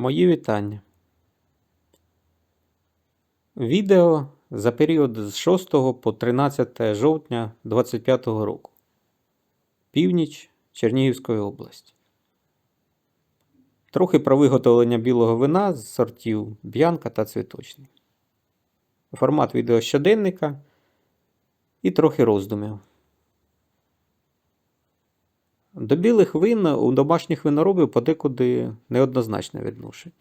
Мої вітання. Відео за період з 6 по 13 жовтня 2025 року. Північ Чернігівської області. Трохи про виготовлення білого вина з сортів Б'янка та Цвіточний. Формат відео щоденника і трохи роздумів. До білих вин у домашніх виноробів подекуди неоднозначне відношення.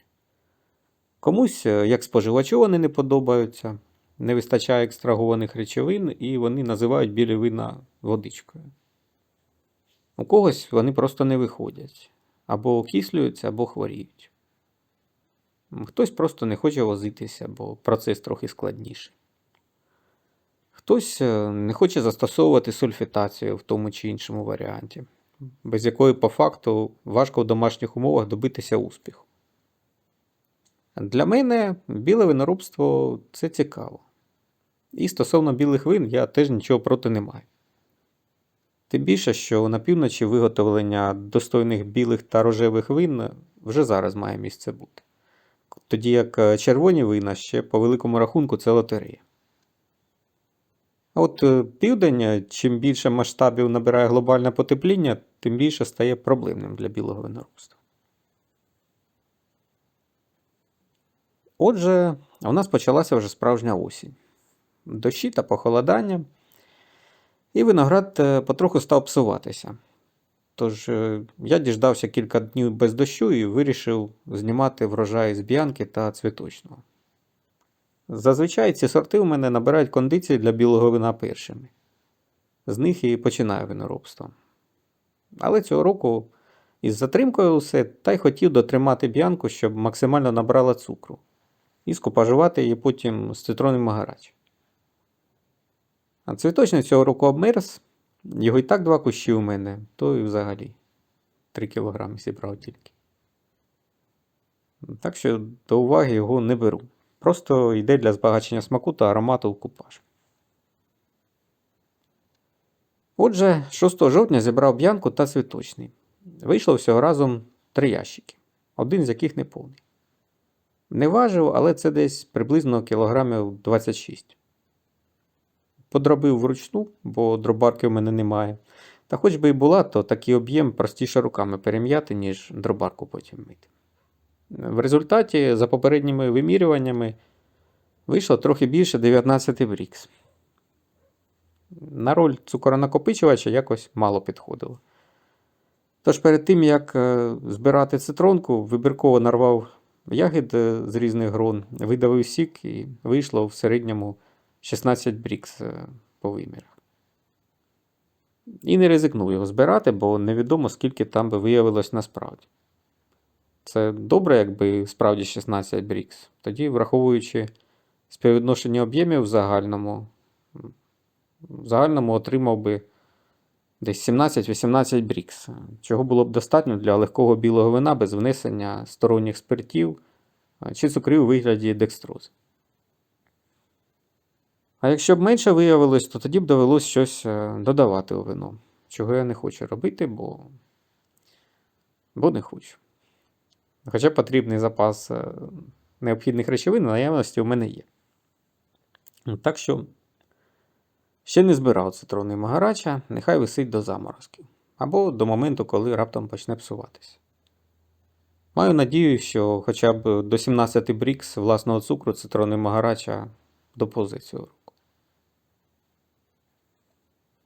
Комусь, е, як споживачу, вони не подобаються, не вистачає екстрагованих речовин, і вони називають білі вина водичкою. У когось вони просто не виходять, або окислюються, або хворіють. Хтось просто не хоче возитися, бо процес трохи складніший. Хтось е, не хоче застосовувати сульфітацію в тому чи іншому варіанті, без якої по факту важко в домашніх умовах добитися успіху. Для мене біле виноробство це цікаво. І стосовно білих вин я теж нічого проти не маю. Тим більше, що на півночі виготовлення достойних білих та рожевих вин вже зараз має місце бути. Тоді як е, червоні вина ще по великому рахунку це лотерея. А от е, південь, е, чим більше масштабів набирає глобальне потепління, тим більше стає проблемним для білого виноробства. Отже, у нас почалася вже справжня осінь. Дощі та похолодання, і виноград е, потроху став псуватися. Тож я діждався кілька днів без дощу і вирішив знімати врожай з б'янки та цвіточного. Зазвичай ці сорти у мене набирають кондиції для білого вина першими. З них і починаю виноробство. Але цього року із затримкою усе та й хотів дотримати б'янку, щоб максимально набрала цукру і скупажувати її потім з цитронним магарач. А цвіточний цього року обмерз, його і так два кущі у мене, то і взагалі 3 кілограми зібрав тільки. Так що до уваги його не беру. Просто йде для збагачення смаку та аромату в купаж. Отже, 6 жовтня зібрав б'янку та цвіточний. Вийшло всього разом три ящики, один з яких не повний. Не важив, але це десь приблизно кілограмів 26. Подробив вручну, бо дробарки в мене немає. Та хоч би і була, то такий об'єм простіше руками перем'яти, ніж дробарку потім мити. В результаті, за попередніми вимірюваннями, вийшло трохи більше 19 брікс. На роль цукоронакопичувача якось мало підходило. Тож перед тим, як е, збирати цитронку, вибірково нарвав ягід е, з різних грон, видавив сік і вийшло в середньому 16 брікс е, по вимірах. І не ризикнув його збирати, бо невідомо, скільки там би виявилось насправді. Це добре, якби справді 16 брікс. Тоді, враховуючи співвідношення об'ємів в загальному, в загальному отримав би десь 17-18 брікс, чого було б достатньо для легкого білого вина без внесення сторонніх спиртів чи цукрів у вигляді декстрози. А якщо б менше виявилось, то тоді б довелось щось е, додавати у вино, чого я не хочу робити, бо, бо не хочу. Хоча потрібний запас е, необхідних речовин на наявності у мене є. Так що ще не збирав цитронний магарача, нехай висить до заморозків. Або до моменту, коли раптом почне псуватися. Маю надію, що хоча б до 17 брікс власного цукру цитронний магарача допозе цього року.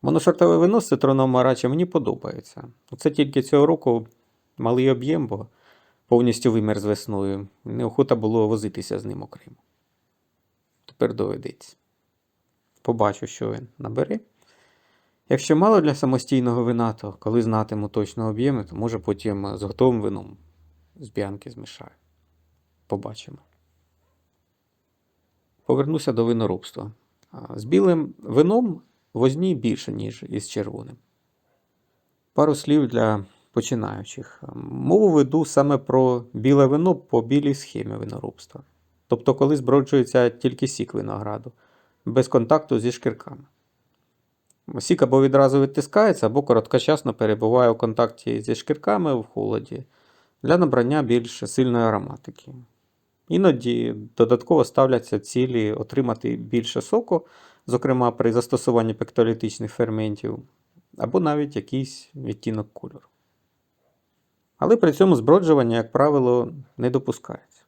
Моношортове вино з цитронного магарача мені подобається. Це тільки цього року малий об'єм, бо повністю вимер з весною. Неохота було возитися з ним окремо. Тепер доведеться. Побачу, що він набере. Якщо мало для самостійного вина, то коли знатиму точно об'єми, то може потім з готовим вином з б'янки змішаю. Побачимо. Повернуся до виноробства. З білим вином возні більше, ніж із червоним. Пару слів для починаючих. Мову веду саме про біле вино по білій схемі виноробства. Тобто, коли зброджується тільки сік винограду, без контакту зі шкірками. Сік або відразу відтискається, або короткочасно перебуває у контакті зі шкірками в холоді, для набрання більш сильної ароматики. Іноді додатково ставляться цілі отримати більше соку, зокрема при застосуванні пектолітичних ферментів, або навіть якийсь відтінок кольору. Але при цьому зброджування, як правило, не допускається.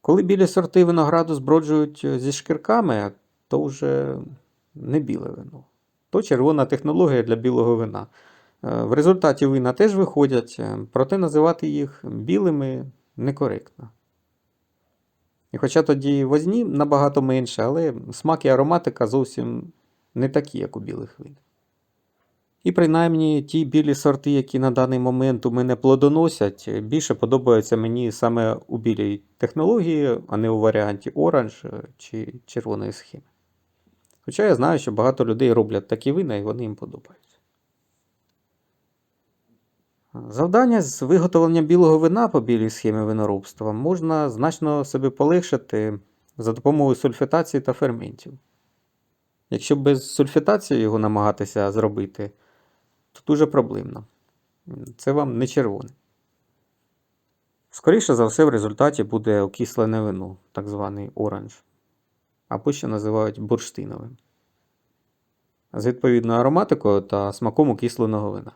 Коли білі сорти винограду зброджують е, зі шкірками, то вже не біле вино. То червона технологія для білого вина. Е, В результаті вина теж виходять, е, проте називати їх білими некоректно. І хоча тоді возні набагато менше, але смак і ароматика зовсім не такі, як у білих вин. І принаймні ті білі сорти, які на даний момент у мене плодоносять, більше подобаються мені саме у білій технології, а не у варіанті оранж чи червоної схеми. Хоча я знаю, що багато людей роблять такі вина і вони їм подобаються. Завдання з виготовлення білого вина по білій схемі виноробства можна значно собі полегшити за допомогою сульфітації та ферментів. Якщо без сульфітації його намагатися зробити, то дуже проблемно. Це вам не червоне. Скоріше за все, в результаті буде окислене вино, так званий оранж, або ще називають бурштиновим. З відповідною ароматикою та смаком окисленого вина.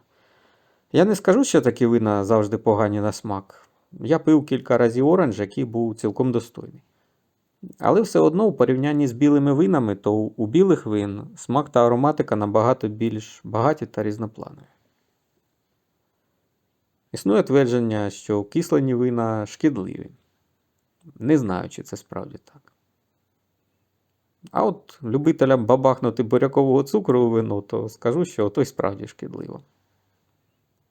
Я не скажу, що такі вина завжди погані на смак. Я пив кілька разів оранж, який був цілком достойний. Але все одно у порівнянні з білими винами, то у білих вин смак та ароматика набагато більш багаті та різнопланові. Існує твердження, що кислені вина шкідливі. Не знаю, чи це справді так. А от любителям бабахнути бурякового цукру у вино, то скажу, що то й справді шкідливо.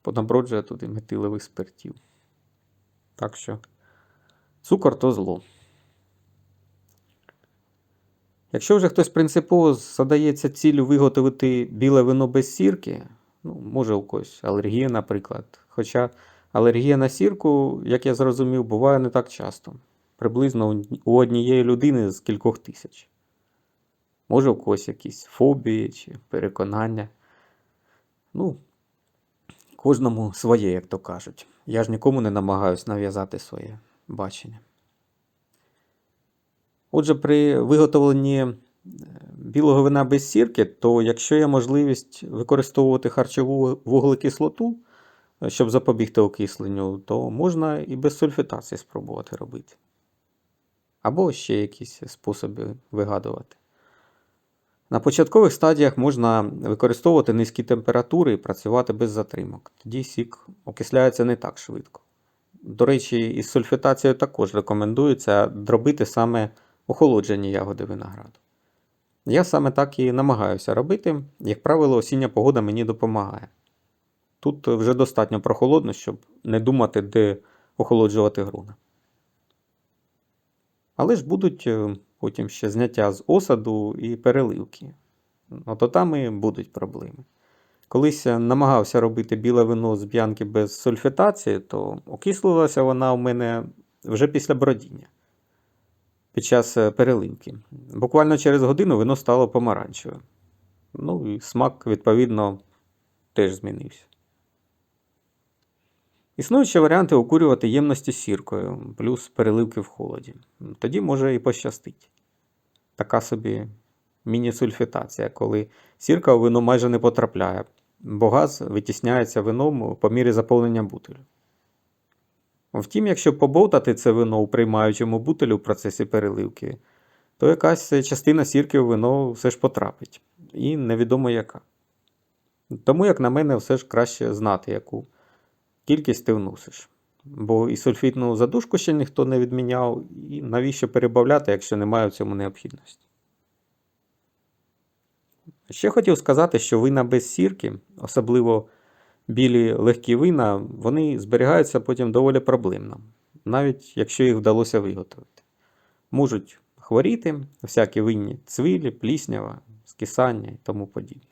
Понаброджує туди метилових спиртів. Так що цукор то зло. Якщо вже хтось принципово задається ціллю виготовити біле вино без сірки, ну, може у когось алергія, наприклад. Хоча алергія на сірку, як я зрозумів, буває не так часто. Приблизно у однієї людини з кількох тисяч. Може, у когось якісь фобії чи переконання. Ну, кожному своє, як то кажуть. Я ж нікому не намагаюсь нав'язати своє бачення. Отже, при виготовленні е, білого вина без сірки, то якщо є можливість використовувати харчову вуглекислоту, е, щоб запобігти окисленню, то можна і без сульфітації спробувати робити. Або ще якісь способи вигадувати. На початкових стадіях можна використовувати низькі температури і працювати без затримок. Тоді сік окисляється не так швидко. До речі, із сульфітацією також рекомендується дробити саме охолоджені ягоди винограду. Я саме так і намагаюся робити, як правило, осіння погода мені допомагає. Тут вже достатньо прохолодно, щоб не думати, де охолоджувати груна. Але ж будуть е, потім ще зняття з осаду і переливки. Ото там і будуть проблеми. Колись я намагався робити біле вино з б'янки без сульфітації, то окислилася вона у мене вже після бродіння під час е, переливки. Буквально через годину вино стало помаранчевим. Ну і смак, відповідно, теж змінився. Існують ще варіанти окурювати ємності сіркою, плюс переливки в холоді. Тоді може і пощастить. Така собі міні-сульфітація, коли сірка у вино майже не потрапляє, бо газ витісняється вином по мірі заповнення бутилю. Втім, якщо побовтати це вино у приймаючому бутилю в процесі переливки, то якась частина сірки у вино все ж потрапить, і невідомо яка. Тому, як на мене, все ж краще знати, яку кількість ти вносиш. Бо і сульфітну задушку ще ніхто не відміняв, і навіщо перебавляти, якщо немає в цьому необхідності. Ще хотів сказати, що вина без сірки, особливо білі легкі вина, вони зберігаються потім доволі проблемно, навіть якщо їх вдалося виготовити. Можуть хворіти, всякі винні цвілі, пліснява, скисання і тому подібне.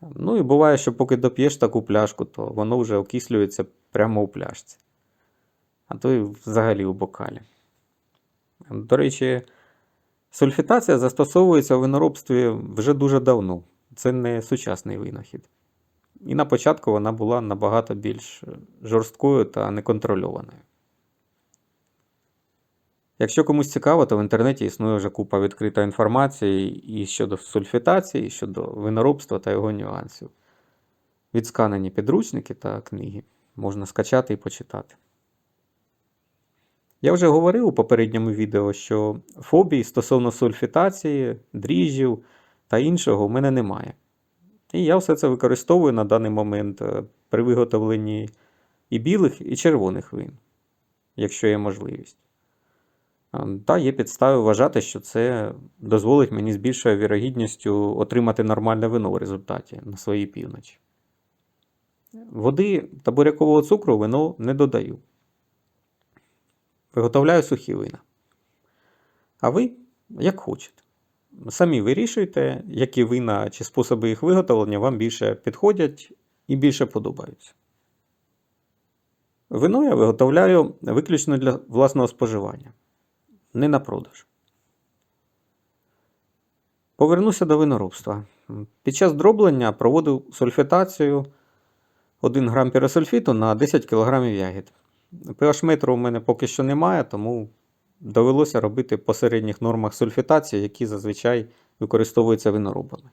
Ну і буває, що поки доп'єш таку пляшку, то воно вже окислюється прямо у пляшці. А то і взагалі у бокалі. До речі, сульфітація застосовується в виноробстві вже дуже давно. Це не сучасний винахід. І на початку вона була набагато більш жорсткою та неконтрольованою. Якщо комусь цікаво, то в інтернеті існує вже купа відкритої інформації і щодо сульфітації, і щодо виноробства та його нюансів. Відсканені підручники та книги можна скачати і почитати. Я вже говорив у попередньому відео, що фобій стосовно сульфітації, дріжджів та іншого у мене немає. І я все це використовую на даний момент е, при виготовленні і білих, і червоних вин, якщо є можливість. Та є підстави вважати, що це дозволить мені з більшою вірогідністю отримати нормальне вино в результаті на своїй півночі. Води та бурякового цукру вино не додаю. Виготовляю сухі вина. А ви як хочете. Самі вирішуйте, які вина чи способи їх виготовлення вам більше підходять і більше подобаються. Вино я виготовляю виключно для власного споживання, не на продаж. Повернуся до виноробства. Під час дроблення проводив сульфітацію 1 грам піросульфіту на 10 кг ягід. pH метру у мене поки що немає, тому довелося робити по середніх нормах сульфітації, які зазвичай використовуються виноробами.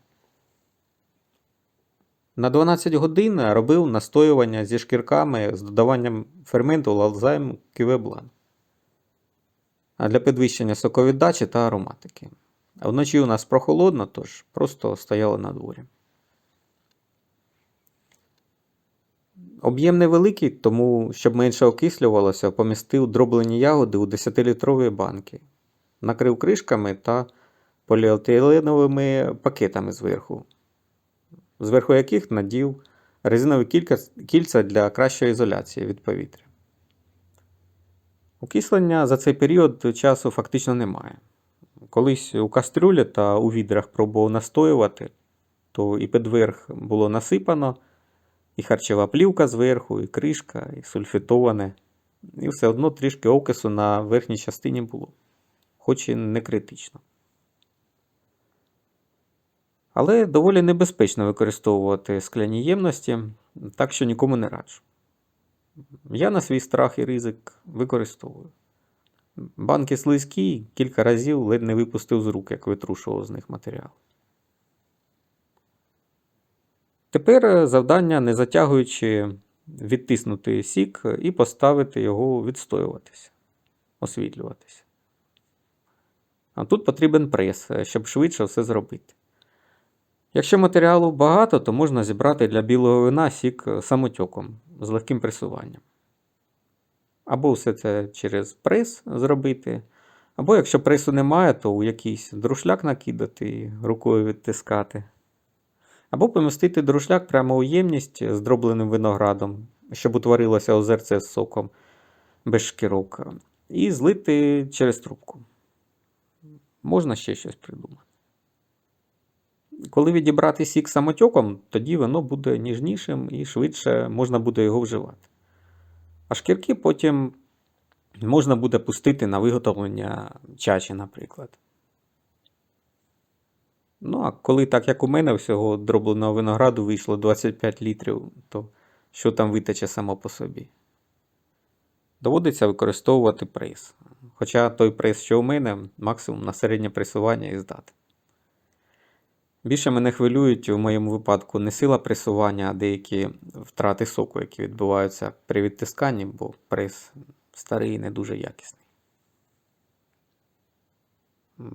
На 12 годин робив настоювання зі шкірками з додаванням ферменту лалзайм ківеблан. Для підвищення соковіддачі та ароматики. А вночі у нас прохолодно, тож просто стояли на дворі. Об'єм невеликий, тому, щоб менше окислювалося, помістив дроблені ягоди у 10-літрові банки, накрив кришками та поліетиленовими пакетами зверху, зверху яких надів резинові кільця для кращої ізоляції від повітря. Окислення за цей період часу фактично немає. Колись у кастрюлі та у відрах пробував настоювати, то і підверх було насипано, і харчова плівка зверху, і кришка, і сульфітоване. І все одно трішки окису на верхній частині було, хоч і не критично. Але доволі небезпечно використовувати скляні ємності, так що нікому не раджу. Я на свій страх і ризик використовую. Банки слизькі, кілька разів ледь не випустив з рук, як витрушував з них матеріал. Тепер е, завдання, не затягуючи, відтиснути сік і поставити його відстоюватися, освітлюватися. А тут потрібен прес, е, щоб швидше все зробити. Якщо матеріалу багато, то можна зібрати для білого вина сік е, самотьоком з легким пресуванням. Або все це через прес зробити. Або якщо пресу немає, то у якийсь друшляк накидати рукою відтискати. Або помістити друшляк прямо у ємність з дробленим виноградом, щоб утворилося озерце з соком без шкірок, і злити через трубку. Можна ще щось придумати. Коли відібрати сік самотьоком, тоді воно буде ніжнішим і швидше можна буде його вживати. А шкірки потім можна буде пустити на виготовлення чачі, наприклад. Ну, а коли так, як у мене, всього дробленого винограду вийшло 25 літрів, то що там витече само по собі? Доводиться використовувати прес. Хоча той прес, що у мене, максимум на середнє пресування і здати. Більше мене хвилюють у моєму випадку не сила пресування, а деякі втрати соку, які відбуваються при відтисканні, бо прес старий і не дуже якісний.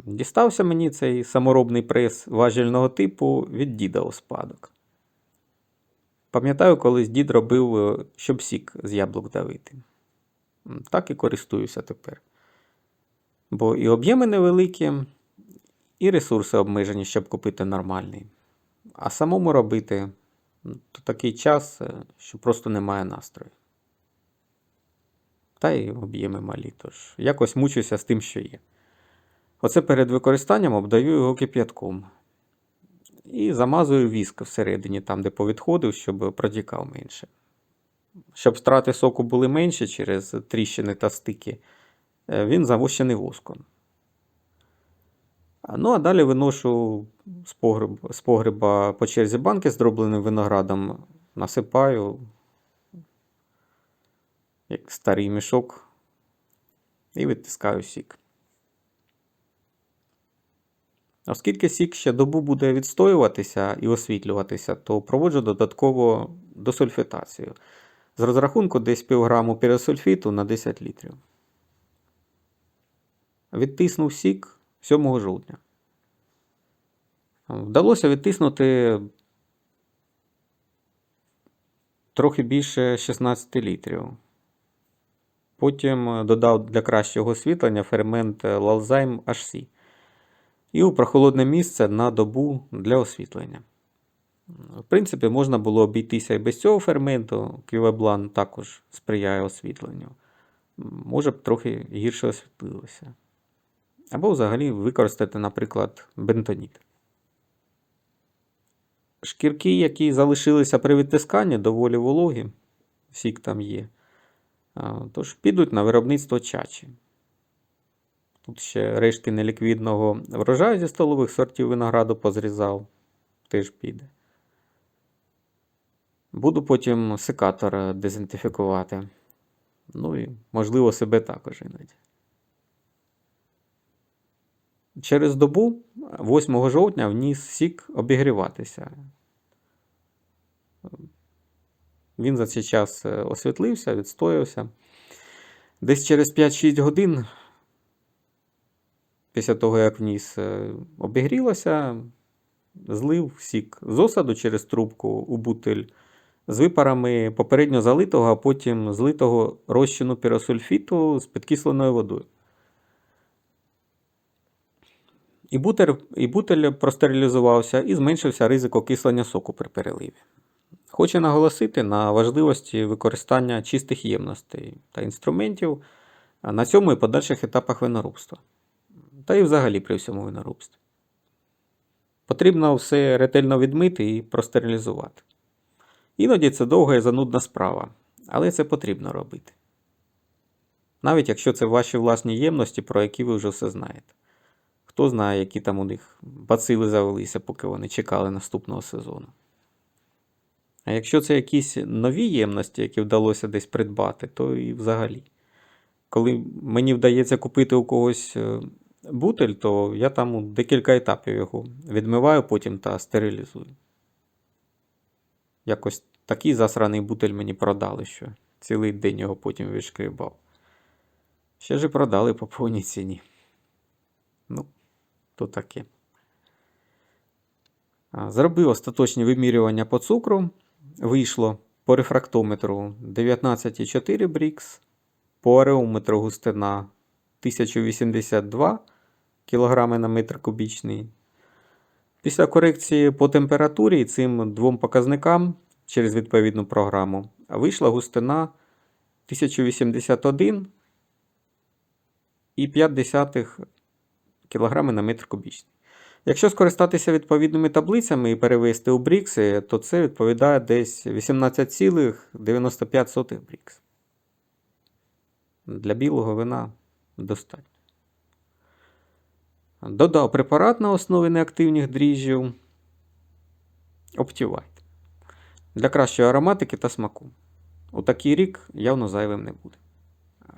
Дістався мені цей саморобний прес важільного типу від діда у спадок. Пам'ятаю, колись дід робив, е, щоб сік з яблук давити. Так і користуюся тепер. Бо і об'єми невеликі, і ресурси обмежені, щоб купити нормальний. А самому робити то такий час, е, що просто немає настрою. Та й об'єми малі, тож якось мучуся з тим, що є. Оце перед використанням обдаю його кип'ятком. І замазую віск всередині, там, де повідходив, щоб протікав менше. Щоб втрати соку були менші через тріщини та стики, е, він завощений воском. Ну, а далі виношу з погреба, з погреба по черзі банки з дробленим виноградом насипаю, як старий мішок, і витискаю сік. Оскільки сік ще добу буде відстоюватися і освітлюватися, то проводжу додатково досульфітацію. З розрахунку десь півграму піросульфіту на 10 літрів. Відтиснув сік 7 жовтня. Вдалося відтиснути трохи більше 16 літрів. Потім додав для кращого освітлення фермент Lalzyme HC. І у прохолодне місце на добу для освітлення. В принципі, можна було обійтися і без цього ферменту. Квівеблан також сприяє освітленню. Може б трохи гірше освітлилося. Або взагалі використати, наприклад, бентоніт. Шкірки, які залишилися при відтисканні, доволі вологі, сік там є. Тож підуть на виробництво чачі. Тут ще рештки неліквідного врожаю зі столових сортів винограду позрізав. Теж піде. Буду потім секатор дезінфікувати. Ну і, можливо, себе також іноді. Через добу, 8 жовтня, вніс сік обігріватися. Він за цей час е, освітлився, відстоявся. Десь через 5-6 годин, після того, як вніс, е, обігрілося, злив сік з осаду через трубку у бутиль з випарами попередньо залитого, а потім злитого розчину піросульфіту з підкисленою водою. І бутель, і бутель простерилізувався і зменшився ризик окислення соку при переливі. Хочу наголосити на важливості використання чистих ємностей та інструментів на цьому і подальших етапах виноробства. Та і взагалі при всьому виноробстві. Потрібно все ретельно відмити і простерилізувати. Іноді це довга і занудна справа, але це потрібно робити. Навіть якщо це ваші власні ємності, про які ви вже все знаєте. Хто знає, які там у них бацили завелися, поки вони чекали наступного сезону. А якщо це якісь нові ємності, які вдалося десь придбати, то і взагалі. Коли мені вдається купити у когось е, бутель, то я там декілька етапів його відмиваю потім та стерилізую. Якось такий засраний бутель мені продали, що цілий день його потім відшкрібав. Ще ж продали по повній ціні. Ну, то таке. Зробив остаточні вимірювання по цукру. Вийшло по рефрактометру 19,4 брікс, по ареометру густина 1082 кг на метр кубічний. Після корекції по температурі цим двом показникам через відповідну програму вийшла густина 1081 і 5 кг на метр кубічний. Якщо скористатися відповідними таблицями і перевести у брікси, то це відповідає десь 18,95 брікс. Для білого вина достатньо. Додав препарат на основі неактивних дріжджів Optivite. Для кращої ароматики та смаку. У такий рік явно зайвим не буде.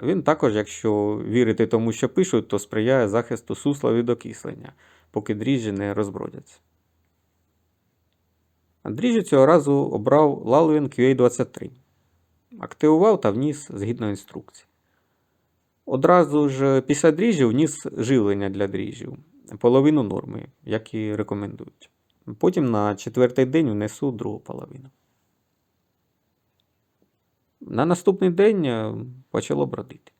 Він також, якщо вірити тому, що пишуть, то сприяє захисту сусла від окислення, поки дріжджі не розбродяться. Дріжджі цього разу обрав Lalvin QA23. Активував та вніс згідно інструкції. Одразу ж після дріжджів вніс живлення для дріжджів, половину норми, як і рекомендують. Потім на четвертий день внесу другу половину. На наступний день е, почало бродити.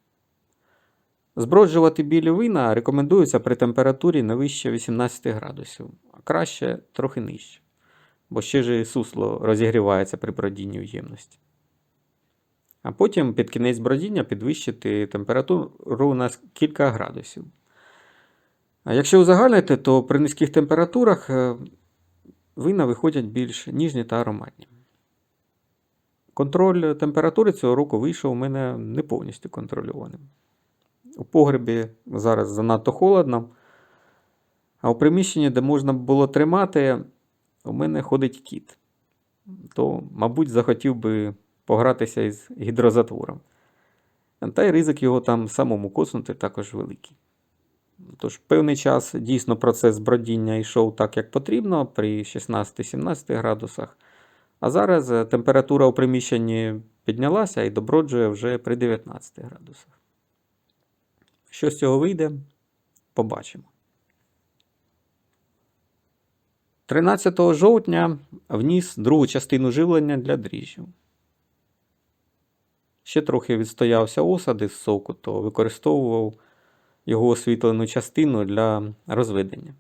Зброджувати білі вина рекомендується при температурі не вище 18 градусів, а краще трохи нижче, бо ще ж сусло розігрівається при бродінні в ємності. А потім під кінець бродіння підвищити температуру на кілька градусів. А якщо узагальнити, то при низьких температурах е, вина виходять більш ніжні та ароматні. Контроль температури цього року вийшов у мене не повністю контрольованим. У погребі зараз занадто холодно, а у приміщенні, де можна було тримати, у мене ходить кіт. то, мабуть, захотів би погратися із гідрозатвором. Та й ризик його там самому коснути також великий. Тож, певний час дійсно процес бродіння йшов так, як потрібно, при 16-17 градусах. А зараз е, температура у приміщенні піднялася і доброджує вже при 19 градусах. Що з цього вийде, побачимо. 13 жовтня вніс другу частину живлення для дріжджів. Ще трохи відстоявся осади з соку, то використовував його освітлену частину для розведення.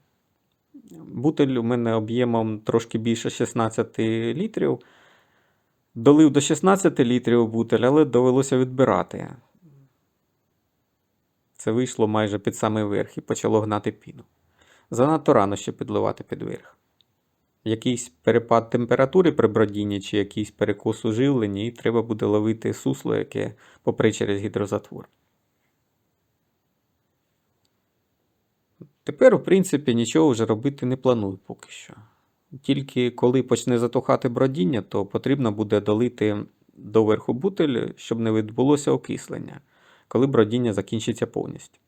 Бутель у мене об'ємом трошки більше 16 літрів. Долив до 16 літрів бутель, але довелося відбирати. Це вийшло майже під самий верх і почало гнати піну. Занадто рано ще підливати під верх. Якийсь перепад температури при бродінні чи якийсь перекос у живленні, і треба буде ловити сусло, яке попри через гідрозатвор. Тепер, в принципі, нічого вже робити не планую поки що. Тільки коли почне затухати бродіння, то потрібно буде долити доверху бутель, щоб не відбулося окислення, коли бродіння закінчиться повністю.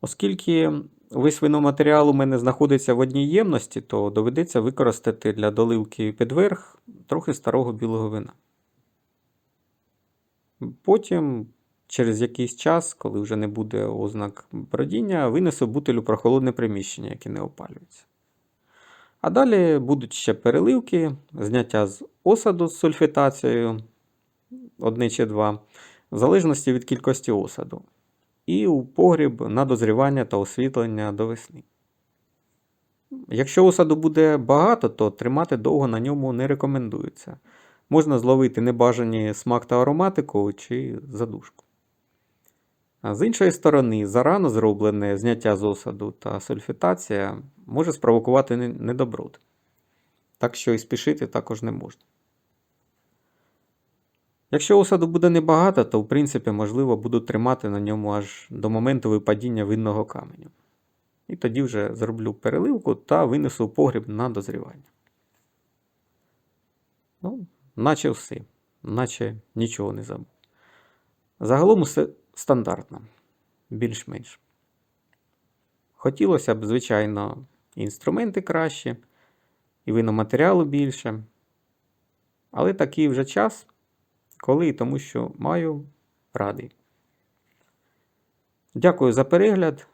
Оскільки весь виноматеріал у мене знаходиться в одній ємності, то доведеться використати для доливки під верх трохи старого білого вина. Потім, через якийсь час, коли вже не буде ознак бродіння, винесу бутиль у прохолодне приміщення, яке не опалюється. А далі будуть ще переливки, зняття з осаду з сульфітацією, одне чи два, в залежності від кількості осаду. І у погріб на дозрівання та освітлення до весни. Якщо осаду буде багато, то тримати довго на ньому не рекомендується. Можна зловити небажані смак та ароматику чи задушку. А з іншої сторони, зарано зроблене зняття з осаду та сульфітація може спровокувати не- недоброт. Так що і спішити також не можна. Якщо осаду буде небагато, то в принципі можливо буду тримати на ньому аж до моменту випадіння винного каменю. І тоді вже зроблю переливку та винесу погріб на дозрівання. Ну, наче все, наче нічого не забув. Загалом усе стандартно, більш-менш. Хотілося б, звичайно, інструменти кращі, і виноматеріалу більше. Але такий вже час, коли і тому, що маю радий. Дякую за перегляд.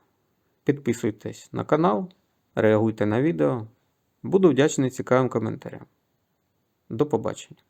Підписуйтесь на канал, реагуйте на відео. Буду вдячний цікавим коментарям. До побачення.